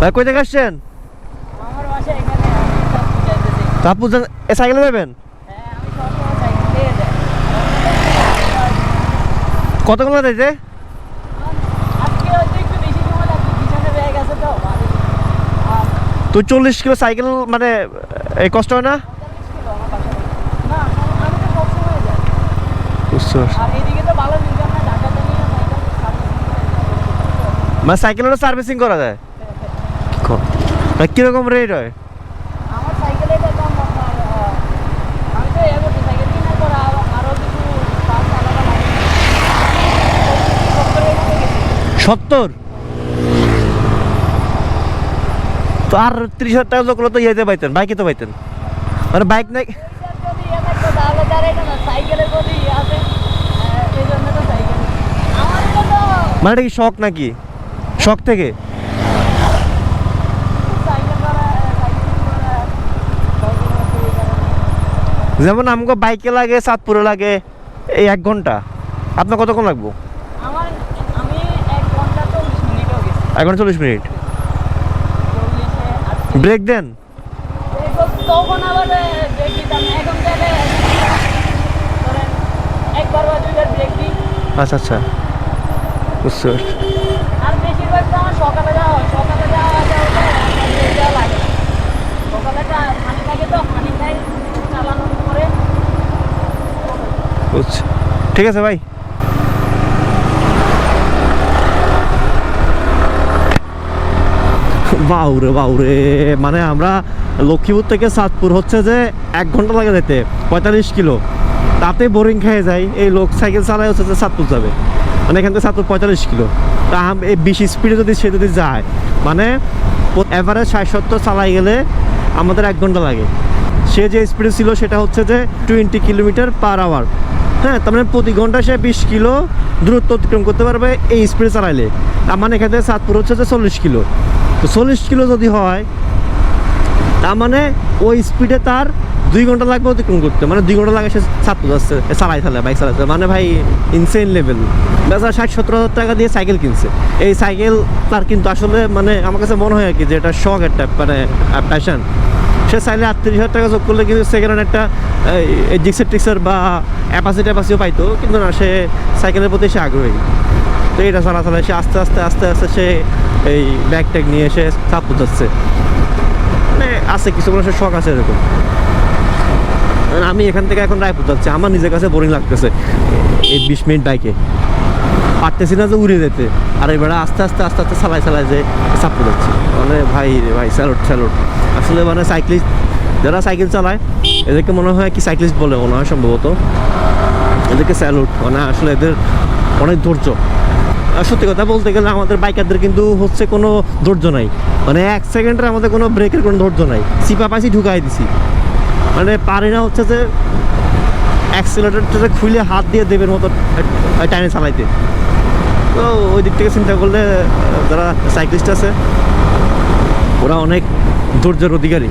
ভাই কই থেকে আসছেন? চাঁদপুর এ সাইকেলে যাবেন? হ্যাঁ কতক্ষণ আছে তো চল্লিশ কিলো সাইকেল মানে এই কষ্ট হয় না? মানে সাইকেলেরও সার্ভিসিং করা যায়? কর ভাই কীরকম রেট হয়? আরও আরও সত্তর? তো আর ত্রিশ হাজার টাকা লোক তো ইয়েতে পাইতেন বাইকে তো পাইতেন। মানে বাইক নাই ইয়ে মানে এটা কি শখ নাকি? শখ থেকে সাইকেল করা সাইকেল করা সাইকেল আছে এই কারণে। যেমন আমাকে বাইকে লাগে সাতপুরে লাগে এই এক ঘণ্টা। আপনার কতক্ষণ লাগবো? এক ঘণ্টা চল্লিশ মিনিট ব্রেক দেন। আচ্ছা আচ্ছা। বুঝতে পারছি। সকালে সকালে লাগে। সকালে হানি থাকে তো বুঝছি ঠিক আছে ভাই। বাউরে বাউরে। মানে আমরা লক্ষ্মীপুর থেকে সাতপুর হচ্ছে যে এক ঘণ্টা লাগে যেতে, পঁয়তাল্লিশ কিলো। তাতে বোরিং খেয়ে যায় এই লোক সাইকেল চালায় হচ্ছে যে সাতপুর যাবে। মানে এখান থেকে সাতপুর পঁয়তাল্লিশ কিলো। তা এই বেশি স্পিডে যদি সে যদি যায় মানে এভারেজ ষাট সত্তর চালাই গেলে আমাদের এক ঘণ্টা লাগে। সে যে স্পিডে ছিল সেটা হচ্ছে যে টোয়েন্টি কিলোমিটার পার আওয়ার হ্যাঁ তার মানে প্রতি ঘণ্টা সে বিশ কিলো দূরত্ব অতিক্রম করতে পারবে এই স্পিডে চালাইলে। তার মানে এখান থেকে সাতপুর হচ্ছে যে চল্লিশ কিলো। তো চল্লিশ কিলো যদি হয়, তার মানে ওই স্পিডে তার দুই ঘণ্টা লাগবে অতিক্রম করতে। মানে দুই ঘণ্টা লাগে সে সাতপুর যাচ্ছে চালাই চালায় বাইক চালাচ্ছে মানে ভাই ইনসেন লেভেল বেচারা ষাট, সত্তর হাজার টাকা দিয়ে সাইকেল কিনছে। এই সাইকেল তার কিন্তু আসলে মানে আমার কাছে মনে হয় আর কি যে এটা শখ একটা মানে প্যাশন সে চাইলে আটত্রিশ হাজার টাকা যোগ করলে কিন্তু সেকেন্ড একটা জিক্সার টিক্সার বা অ্যাপাসি ট্যাপাসিও পাইতো, কিন্তু না, সে সাইকেলের প্রতি সে আগ্রহী। তো এটা চালা চালা সে আস্তে আস্তে আস্তে আস্তে সে এই ব্যাগ ট্যাগ নিয়ে এসে সাপুর যাচ্ছে। মানে আছে, কিছু মানুষের শখ আছে এরকম। আর আমি এখান থেকে এখন রায়পুর যাচ্ছি, আমার নিজের কাছে বোরিং লাগতেছে। এই বিশ মিনিট বাইকে পারতেছি না যে উড়ে যেতে। আর এবার আস্তে আস্তে আস্তে আস্তে চালাই চালাই যে সাপুর যাচ্ছি মানে ভাই রে ভাই স্যালুট স্যালুট আসলে মানে সাইক্লিস্ট যারা সাইকেল চালায়, এদেরকে মনে হয় কি সাইক্লিস্ট বলে মনে হয় সম্ভবত। এদেরকে স্যালুট মানে আসলে এদের অনেক ধৈর্য। সত্যি কথা বলতে গেলে আমাদের বাইকারদের কিন্তু হচ্ছে কোনো ধৈর্য নাই। মানে এক সেকেন্ডের আমাদের কোনো ব্রেকের কোনো ধৈর্য নাই। সিপা পাইছি ঢুকাই দিছি। মানে পারি না হচ্ছে যে অ্যাক্সিলেটারটা খুলে হাত দিয়ে দেবের মতো টাইমে চালাইতে। তো ওই দিক থেকে চিন্তা করলে যারা সাইক্লিস্ট আছে, ওরা অনেক ধৈর্যের অধিকারী।